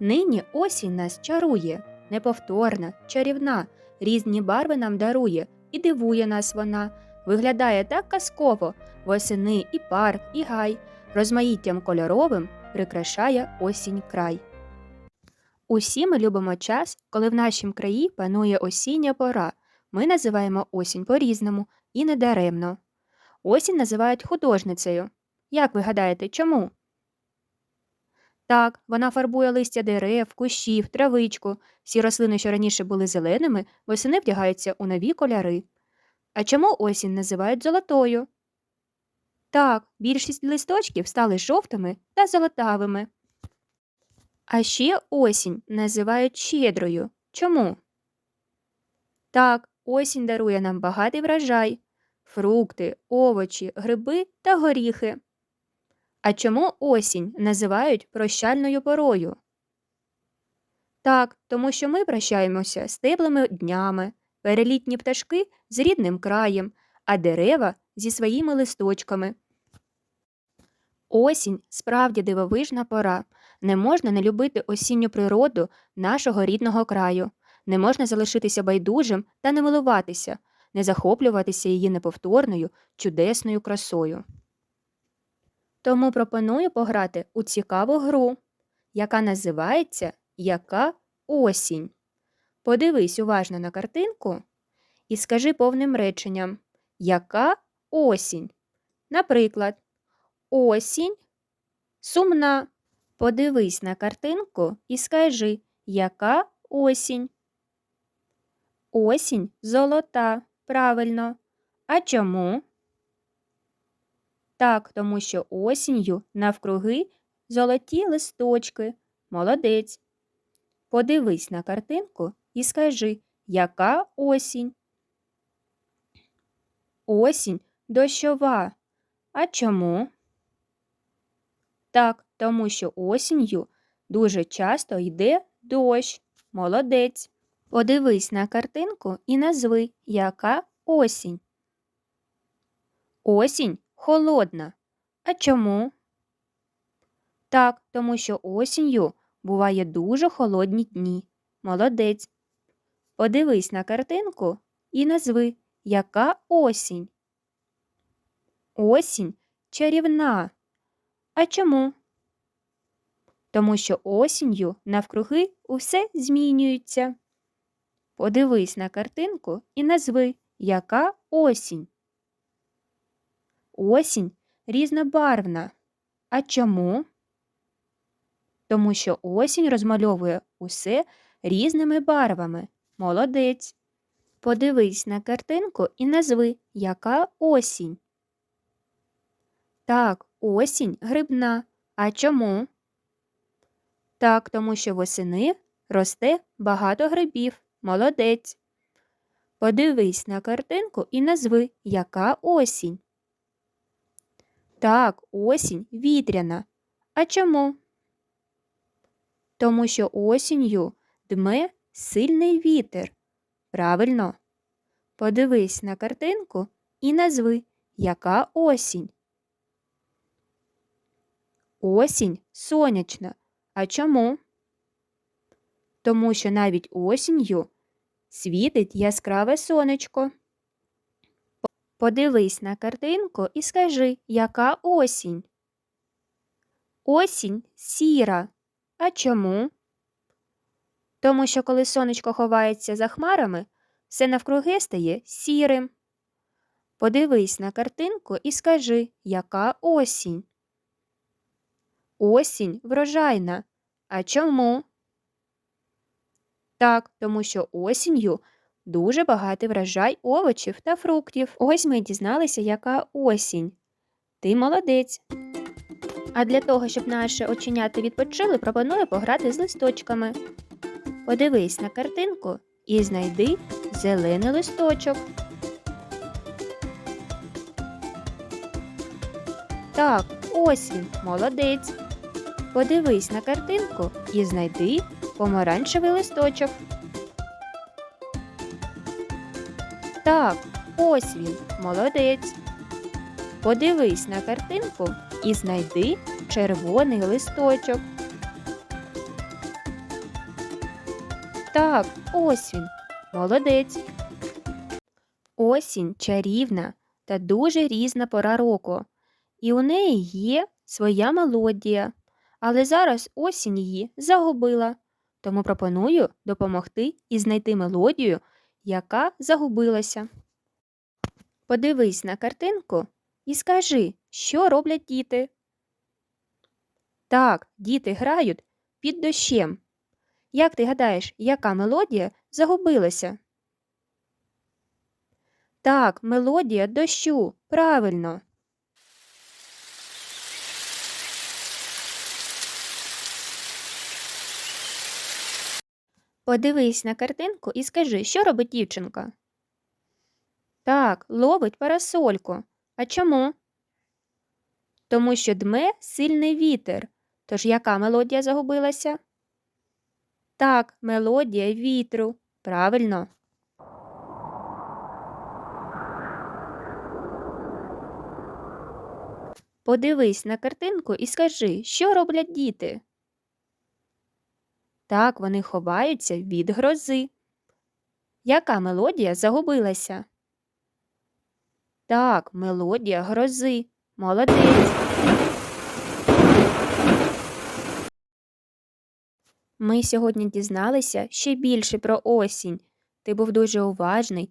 Нині осінь нас чарує, неповторна, чарівна, різні барви нам дарує, і дивує нас вона. Виглядає так казково, восени і парк, і гай, розмаїттям кольоровим прикрашає осінь край. Усі ми любимо час, коли в нашім краї панує осіння пора. Ми називаємо осінь по-різному і недаремно. Осінь називають художницею. Як ви гадаєте, чому? Так, вона фарбує листя дерев, кущів, травичку. Всі рослини, що раніше були зеленими, восени вдягаються у нові кольори. А чому осінь називають золотою? Так, більшість листочків стали жовтими та золотавими. А ще осінь називають щедрою. Чому? Так, осінь дарує нам багатий врожай фрукти, овочі, гриби та горіхи. А чому осінь називають прощальною порою? Так, тому що ми прощаємося з теплими днями, перелітні пташки з рідним краєм, а дерева зі своїми листочками. Осінь справді дивовижна пора. Не можна не любити осінню природу нашого рідного краю, не можна залишитися байдужим та не милуватися, не захоплюватися її неповторною, чудесною красою. Тому пропоную пограти у цікаву гру, яка називається Яка осінь. Подивись уважно на картинку і скажи повним реченням Яка осінь? Наприклад, осінь сумна. Подивись на картинку і скажи, яка осінь. Осінь золота. Правильно. А чому? Так, тому що осінню навкруги золоті листочки. Молодець. Подивись на картинку і скажи, яка осінь? Осінь дощова. А чому? Так, тому що осінню дуже часто йде дощ. Молодець. Подивись на картинку і назви, яка осінь. Осінь холодна. А чому? Так, тому що осінню буває дуже холодні дні. Молодець. Подивись на картинку і назви, яка осінь. Осінь чарівна. А чому? Тому що осінню навкруги усе змінюється. Подивись на картинку і назви, яка осінь. Осінь різнобарвна. А чому? Тому що осінь розмальовує усе різними барвами. Молодець. Подивись на картинку і назви, яка осінь. Так, осінь грибна. А чому? Так, тому що восени росте багато грибів. Молодець. Подивись на картинку і назви, яка осінь. Так, осінь вітряна. А чому? Тому що осінню дме сильний вітер. Правильно. Подивись на картинку і назви, яка осінь. Осінь сонячна. А чому? Тому що навіть осінню світить яскраве сонечко. Подивись на картинку і скажи, яка осінь. Осінь сіра. А чому? Тому що коли сонечко ховається за хмарами, все навкруги стає сірим. Подивись на картинку і скажи, яка осінь. Осінь врожайна. А чому? Так, тому що осінню дуже багатий врожай овочів та фруктів. Ось ми дізналися, яка осінь. Ти молодець. А для того, щоб наші оченята відпочили, пропоную пограти з листочками. Подивись на картинку і знайди зелений листочок. Так, ось він, молодець. Подивись на картинку і знайди помаранчевий листочок. Так, ось він, молодець. Подивись на картинку і знайди червоний листочок. Так, ось він. Молодець. Осінь чарівна та дуже різна пора року. І у неї є своя мелодія. Але зараз осінь її загубила. Тому пропоную допомогти і знайти мелодію, яка загубилася. Подивись на картинку і скажи, що роблять діти. Так, діти грають під дощем. Як ти гадаєш, яка мелодія загубилася? Так, мелодія дощу. Правильно. Подивись на картинку і скажи, що робить дівчинка? Так, ловить парасольку. А чому? Тому що дме сильний вітер. Тож яка мелодія загубилася? Так, мелодія вітру. Правильно. Подивись на картинку і скажи, що роблять діти? Так, вони ховаються від грози. Яка мелодія загубилася? Так, мелодія грози. Молодець. Ми сьогодні дізналися ще більше про осінь. Ти був дуже уважний,